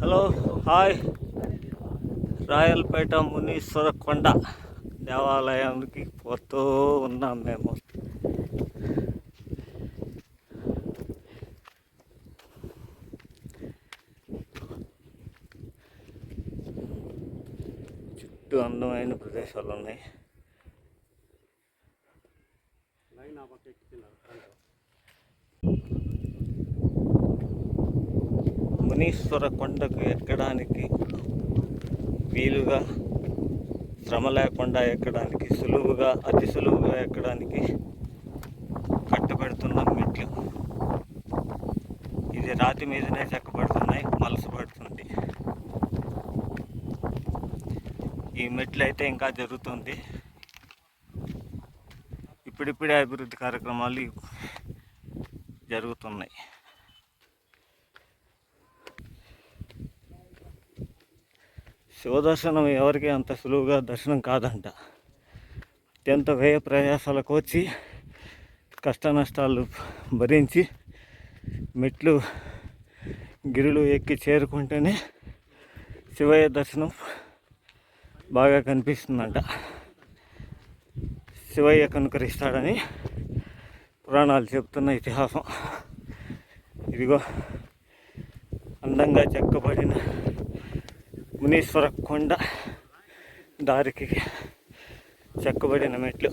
Hello hi. Rayalapeta Muneeshwara కొండ దేవాలయానికి పోతూ ఉన్నాం మేము. చుట్టూ అందమైన ప్రదేశాలు ఉన్నాయి మునీశ్వర కొండకు ఎక్కడానికి వీలుగా శ్రమ లేకుండా ఎక్కడానికి సులువుగా అతి సులువుగా ఎక్కడానికి కట్టుబెడుతున్న మెట్లు. ఇది రాతి మీదనే చెక్కబడుతున్నాయి మలసపడుతుంది ఈ మెట్లు అయితే ఇంకా జరుగుతుంది. ఇప్పుడిప్పుడే అభివృద్ధి కార్యక్రమాలు జరుగుతున్నాయి. శివదర్శనం ఎవరికి అంత సులువుగా దర్శనం కాదంట. అత్యంత వ్యయ ప్రయాసాలకు వచ్చి కష్ట నష్టాలు భరించి మెట్లు గిరులు ఎక్కి చేరుకుంటేనే శివయ్య దర్శనం బాగా కనిపిస్తుందంట. శివయ్య కనుకరిస్తాడని పురాణాలు చెప్తున్న ఇతిహాసం. ఇదిగో అందంగా చెక్కబడిన మునీశ్వర కొండ దారికి చెక్కబడిన మెట్లు.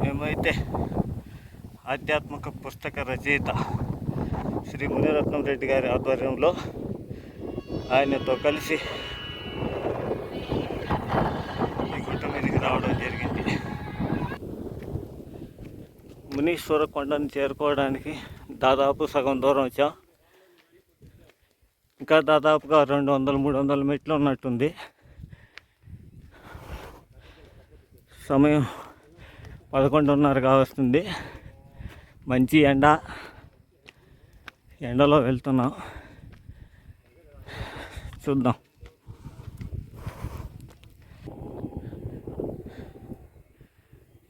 మేమైతే ఆధ్యాత్మిక పుస్తక రచయిత శ్రీ మునిరత్నం రెడ్డి గారి ఆధ్వర్యంలో ఆయనతో కలిసి ఈ గుట్ట మీదకి రావడం జరిగింది. మునీశ్వర కొండను చేరుకోవడానికి దాదాపు సగం దూరం వచ్చాం. ఇంకా దాదాపుగా రెండు వందలు మూడు వందల మెట్లు ఉన్నట్టుంది. సమయం పదకొండున్నర కావస్తుంది. మంచి ఎండ. ఎండలో వెళ్తున్నాం. చూద్దాం.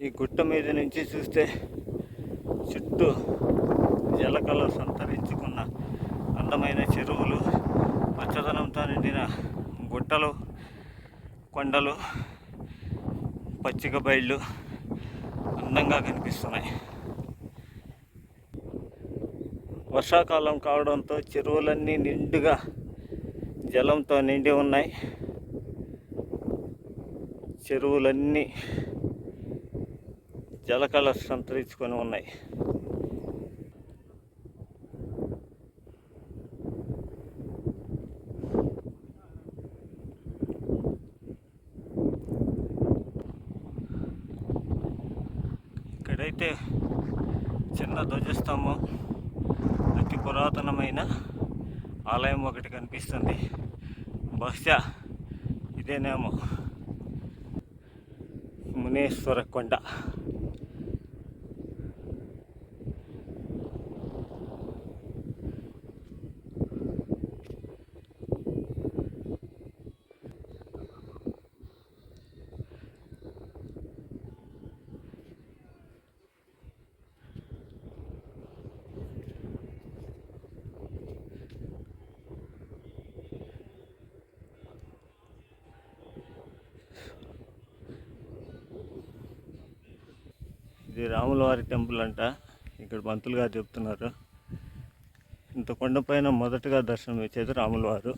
ఈ గుట్ట మీద నుంచి చూస్తే చుట్టూ జలకళ సంతరించుకున్న అందమైన చెరువులు పచ్చదనంతో నిండిన గుట్టలు కొండలు పచ్చిక బయళ్ళు అందంగా కనిపిస్తున్నాయి. వర్షాకాలం కావడంతో చెరువులన్నీ నిండుగా జలంతో నిండి ఉన్నాయి. చెరువులన్నీ జలకళ సంతరించుకొని ఉన్నాయి ఇక్కడైతే చిన్న ధ్వజస్తంభం అతి పురాతనమైన ఉన్నట్టు కనిపిస్తుంది. బహుశా ఇదేనేమో మునేశ్వర కొండ. ఇది రాములవారి టెంపుల్ అంట. ఇక్కడ పంతులు గారు చెప్తున్నారు. ఇంత కొండపైన మొదటగా దర్శనం ఇచ్చేది రాములవారు.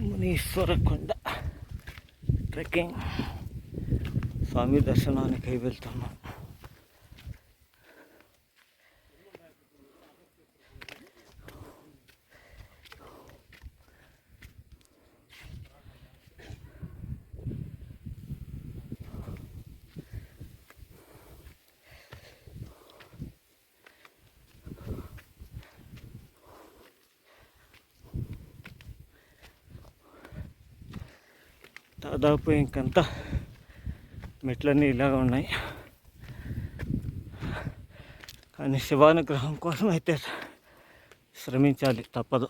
మునీశ్వర కొండ ట్రెక్కింగ్. స్వామి దర్శనానికి వెళ్తున్నాం. దాదాపు ఇంకంతా మెట్లన్నీ ఇలాగ ఉన్నాయి. కానీ శివానుగ్రహం కోసం అయితే శ్రమించాలి తప్పదు.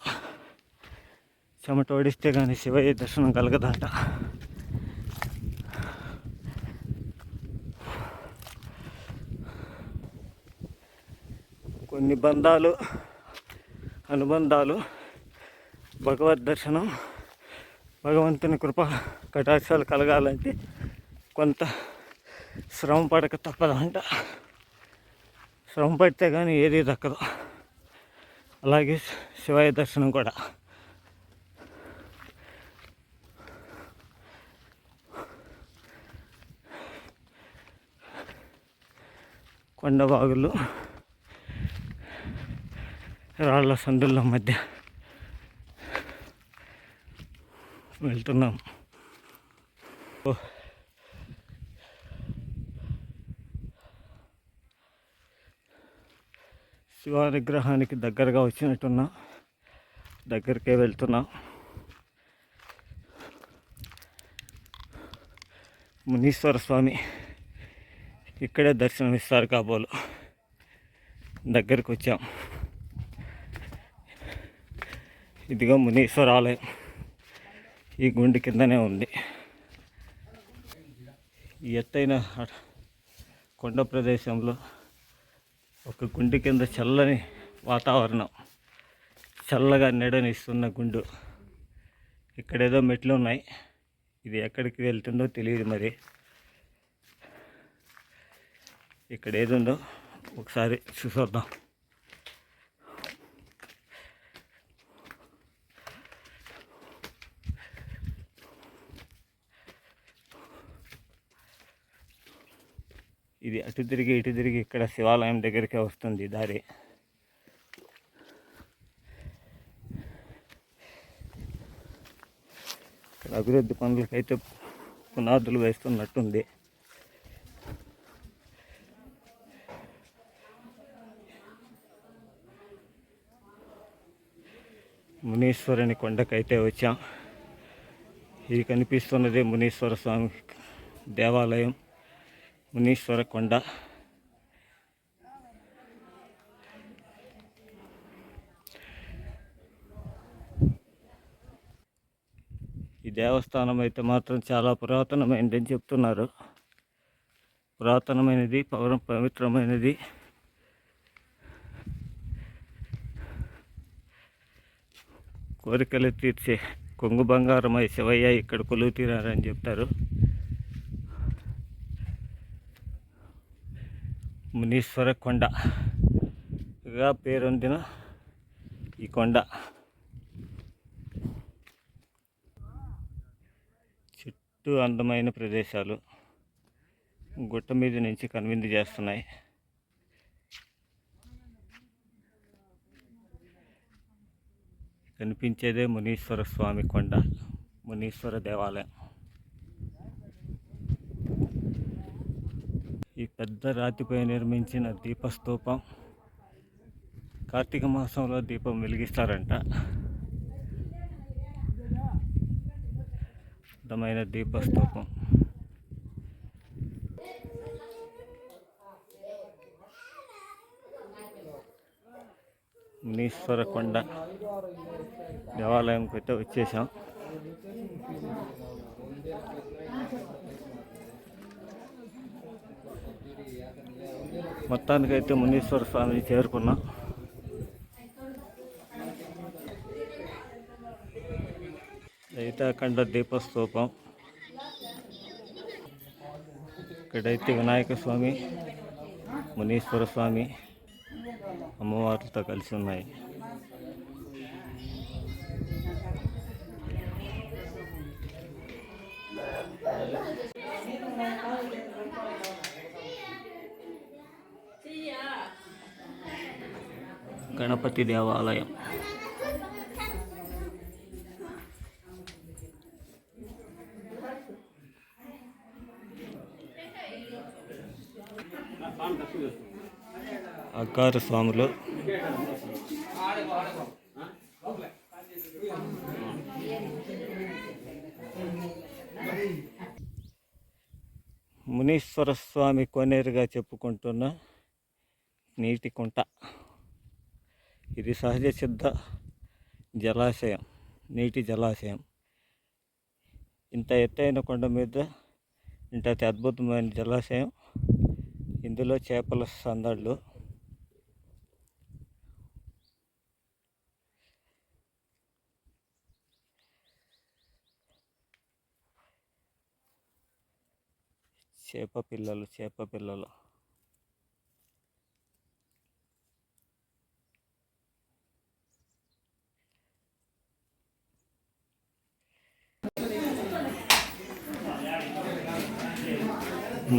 చెమట ఓడిస్తే కానీ శివయ్య దర్శనం కలగదంట. కొన్ని బంధాలు అనుబంధాలు భగవద్ దర్శనం భగవంతుని కృప కటాక్షాలు కలగాలంటే కొంత శ్రమ పడక తప్పదంట. శ్రమ పడితే కానీ ఏది దక్కదు. అలాగే శివయ్య దర్శనం కూడా. కొండబాగులు రాళ్ళ సందుల మధ్య వెళ్తున్నాం. శివ విగ్రహానికి దగ్గరగా వచ్చినట్టున్నాం దగ్గరికే వెళ్తున్నాం. మునీశ్వర స్వామి ఇక్కడే దర్శనం ఇస్తారు కాబోలు. దగ్గరికి వచ్చాం ఇదిగో మునీశ్వర ఆలయం ఈ గుండె కిందనే ఉంది. ఈ ఎత్తైన కొండ ప్రదేశంలో ఒక గుండె కింద చల్లని వాతావరణం చల్లగా నీడనిస్తున్న గుండు. ఇక్కడేదో మెట్లు ఉన్నాయి. ఇది ఎక్కడికి వెళ్తుందో తెలియదు మరి. ఇక్కడ ఏదుందో ఉందో ఒకసారి చూసొద్దాం. ఇది అటు తిరిగి ఇటు తిరిగి ఇక్కడ శివాలయం దగ్గరికే వస్తుంది దారి. ఇక్కడ అభివృద్ధి పనులకైతే పునాదులు వేస్తున్నట్టుంది. మునీశ్వరుని కొండకైతే వచ్చాం. ఇది కనిపిస్తున్నది మునీశ్వర స్వామి దేవాలయం. మునీశ్వర కొండ ఈ దేవస్థానం అయితే మాత్రం చాలా పురాతనమైనదని చెప్తున్నారు. పురాతనమైనది పవన పవిత్రమైనది. కోరికలు తీర్చే కొంగు బంగారమై శివయ్య ఇక్కడ కొలువు తీరారని చెప్తారు. మునీశ్వర కొండగా పేరొందిన ఈ కొండ. చుట్టూ అందమైన ప్రదేశాలు గుట్ట మీద నుంచి కనువిందు చేస్తున్నాయి. కనిపించేదే మునీశ్వర స్వామి కొండ మునీశ్వర దేవాలయం. ఈ పెద్ద రాతిపై నిర్మించిన దీపస్తూపం కార్తీక మాసంలో దీపం వెలిగిస్తారంట. అందమైన దీపస్తూపం. మునీశ్వర కొండ దేవాలయంకి అయితే వచ్చేసాం. మొత్తానికైతే మునీశ్వర స్వామిని చేరుకున్నాం. దైతాకండ దీపస్తూపం. ఇక్కడైతే వినాయక స్వామి మునీశ్వర స్వామి అమ్మవారితో కలిసి ఉన్నాయి. గణపతి దేవాలయం. అకార స్వాములు. మునీశ్వర స్వామి కొనేరుగా చెప్పుకుంటున్న నీటి కుంట. ఇది సహజ సిద్ధ జలాశయం నీటి జలాశయం. ఇంత ఎత్తైన కొండ మీద ఇంత అద్భుతమైన జలాశయం. ఇందులో చేపల సందళ్ళు. చేప పిల్లలు చేప పిల్లలు.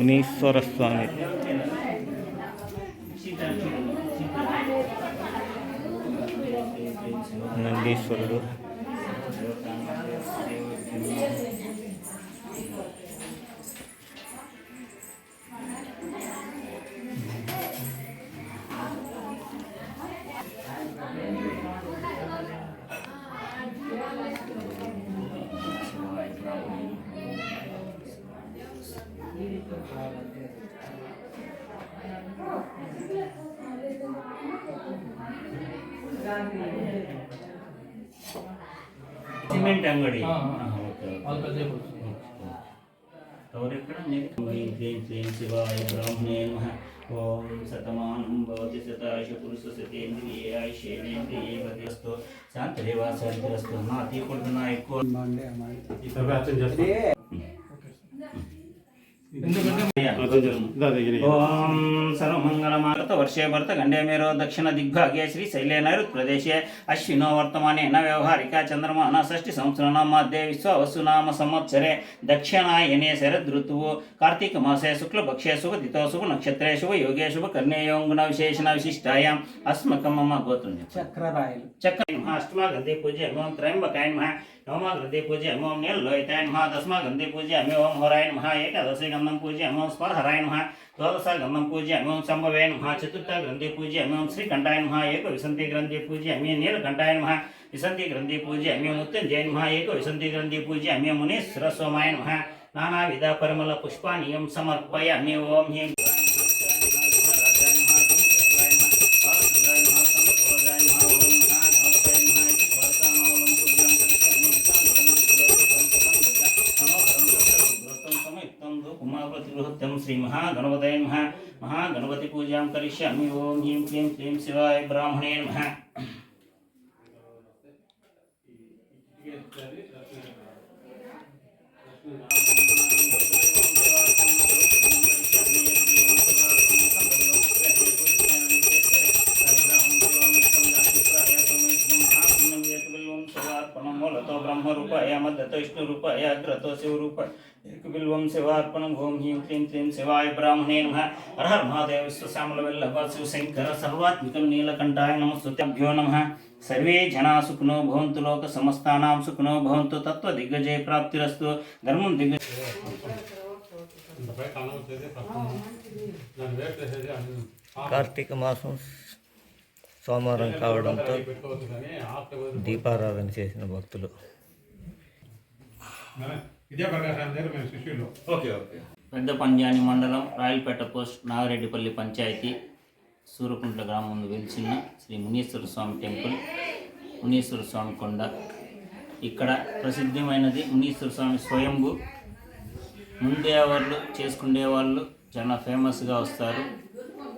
మునీశ్వర స్వామి నందీశ్వరుడు ಸಿಮೆಂಟ್ ಅಂಗಡಿ. ಹಾ, ಹಾ. ಹಾ, ಓಕೆ, ಓಕೆ. ಆಲ್ಕಲೇ ಕೊಡ್ತೀನಿ. और एक शिवाय ब्राह्मणे नम ओम सतमानं भवति सताश पुरुष सतेन्द्रिये आयुषेन्द्रिये भद्रस्तु शांतरेवासस्तु नाति कुलनायको मांडे हमारे इतना जास्त ಓಂ ಸರ್ವಮಂಗಲ ಮಾರುತ ವರ್ಷೇ ಭರತ ಗಂಡೇ ಮೇರೋ ದಕ್ಷಿಣ ದಿಗ್ಭಾಗ್ಯ ಶ್ರೀ ಶೈಲೇನಾರು ಪ್ರದೇಶೆ. ಅಶ್ವಿನೋ ವರ್ತಮಾನೆ ನ ವ್ಯವಹಾರಿಕ ಚಂದ್ರಮಾನ ನ ಸಂವತ್ಸರ ನಮ್ಮ ದೇವಿಸ್ವ ವಸುನಾಮ ಸಂವತ್ಸರೆ. ಎನೇ ಶರದ್ ಋತುವು. ಕಾರ್ತಿಕ ಮಾಸೆ ಶುಕ್ಲ ಭಕ್ಷ್ಯ ಶುಭ ದಿತೋ ಶುಭ ನಕ್ಷತ್ರೇ ಶುಭ ಯೋಗೇ ಶುಭ ಕನ್ಯಯೋಂಗುಣ ವಿಶೇಷಣ ವಿಶಿಷ್ಟಾಯ. ಅಸ್ಮಕಮ್ಮ ಗೋತ್ರ. ಚಕ್ರರಾಯಲು. ಚಕ್ರ ಅಷ್ಟಮ ಗಂಧಿ ಪೂಜೆ ಹನುಮಂತ್ರ ಎಂಬ ತ್ರಯಂಬಕಾಯ పూజ్య ఓం త్రయంబకాయ నమః నవమా గంధే పూజ్య ఓం నీలలోహితాయ నమః దశమా గంధే పూజ్య ఓం హరాయ నమః ఏకాదశి గంధం పూజ్య ఓం స్పర్హరాయ నమః ద్వాదశ గంధం పూజ్య ఓం సంభవే నమః చతుర్థ గ్రంథే పూజ్య ఓం శ్రీకంఠాయ నమః ఏక విసంతి గ్రంథే పూజ్య మే నీలకంఠాయ నమః విసంతి గ్రంథే పూజ్య మే ముత్యంజయ నమః ఏక విసంతి గ్రంథే పూజ్య మే మునీశ్వరస్వమాయ నమః నానావిధ పరిమళ పుష్పానియం సమర్పయ మే ఓం హ్రీం श्री श्रीमहागणपतये नमः। महागणपतिपूजां करिष्यामि। ॐ ह्रीं क्लीं क्लीं शिवाय ब्राह्मणे नमः। ब्रह्म रूपाय मदत विष्णु रूपाय अग्रतो शिव रूपाय శివార్పణం ఓం హ్రీం క్లీం క్లీం శివాయ బ్రాహ్మణే నమ హర హర మహాదేవ విశ్వశామల వల్లభ శివశంకర సర్వాత్మికం నీలకంఠాయ నమస్తుభ్యో నమ సర్వే జనా సుఖినో భవంతు లోక సమస్తానాం సుఖినో భవంతు తత్వ దిగ్గజయ ప్రాప్తిరస్తు ధర్మం దిగ్గజ కార్తీక మాసం సోమవారం కావడంతో దీపారాధన చేసిన భక్తులు విద్యాప్రకాశం దగ్గర మేము శిష్యులు ఓకే ఓకే. పెద్ద పంజాని మండలం రాయలపేట పోస్ట్ నాగరెడ్డిపల్లి పంచాయతీ సూరకుంట్ల గ్రామం ముందు వెలిచిన శ్రీ మునీశ్వర స్వామి టెంపుల్ మునీశ్వర స్వామి కొండ. ఇక్కడ ప్రసిద్ధమైనది మునీశ్వర స్వామి స్వయంభు. ముందే వాళ్ళు చేసుకునే వాళ్ళు చాలా ఫేమస్గా వస్తారు.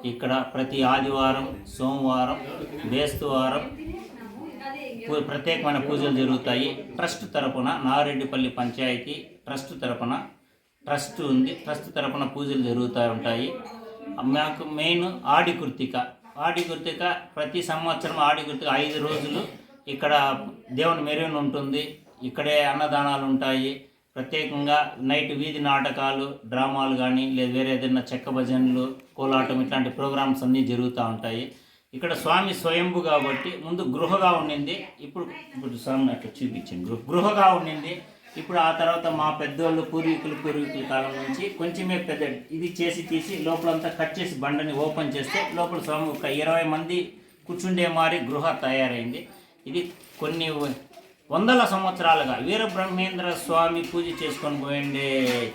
ఇక్కడ ప్రతి ఆదివారం సోమవారం బేస్తువారం ప్రత్యేకమైన పూజలు జరుగుతాయి. ట్రస్ట్ తరపున నారెడ్డిపల్లి పంచాయతీ ట్రస్ట్ తరపున ట్రస్ట్ ఉంది. ట్రస్ట్ తరపున పూజలు జరుగుతూ ఉంటాయి. మాకు మెయిన్ ఆడి కృతిక. ఆడి కృతిక ప్రతి సంవత్సరం ఆడి కృతిక ఐదు రోజులు ఇక్కడ దేవుని మెరూన్ ఉంటుంది. ఇక్కడే అన్నదానాలు ఉంటాయి. ప్రత్యేకంగా నైట్ వీధి నాటకాలు డ్రామాలు కానీ లేదా వేరే ఏదైనా చెక్క భజనలు కోలాటం ఇట్లాంటి ప్రోగ్రామ్స్ అన్నీ జరుగుతూ ఉంటాయి. ఇక్కడ స్వామి స్వయంభు కాబట్టి ముందు గృహగా ఉండింది. ఇప్పుడు ఇప్పుడు స్వామిని అట్లా చూపించింది గృహ గృహగా ఉండింది. ఇప్పుడు ఆ తర్వాత మా పెద్దోళ్ళు పూర్వీకులు పూర్వీకుల కాలం నుంచి కొంచెమే పెద్ద ఇది చేసి తీసి లోపలంతా కట్ చేసి బండని ఓపెన్ చేస్తే లోపల స్వామి ఒక ఇరవై మంది కూర్చుండే మారి గృహ తయారైంది. ఇది కొన్ని వందల సంవత్సరాలుగా వీరబ్రహ్మేంద్ర స్వామి పూజ చేసుకొని పోయిండే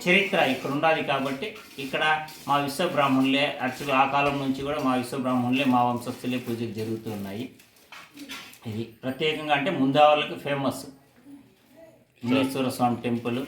చరిత్ర ఇక్కడ ఉండాలి కాబట్టి ఇక్కడ మా విశ్వబ్రాహ్మణులే అర్చకులు ఆ కాలం నుంచి కూడా మా విశ్వబ్రాహ్మణులే మా వంశస్థులే పూజలు జరుగుతున్నాయి ఇది ప్రత్యేకంగా అంటే ముందావాళ్ళకి ఫేమస్ మునేశ్వర స్వామి టెంపుల్.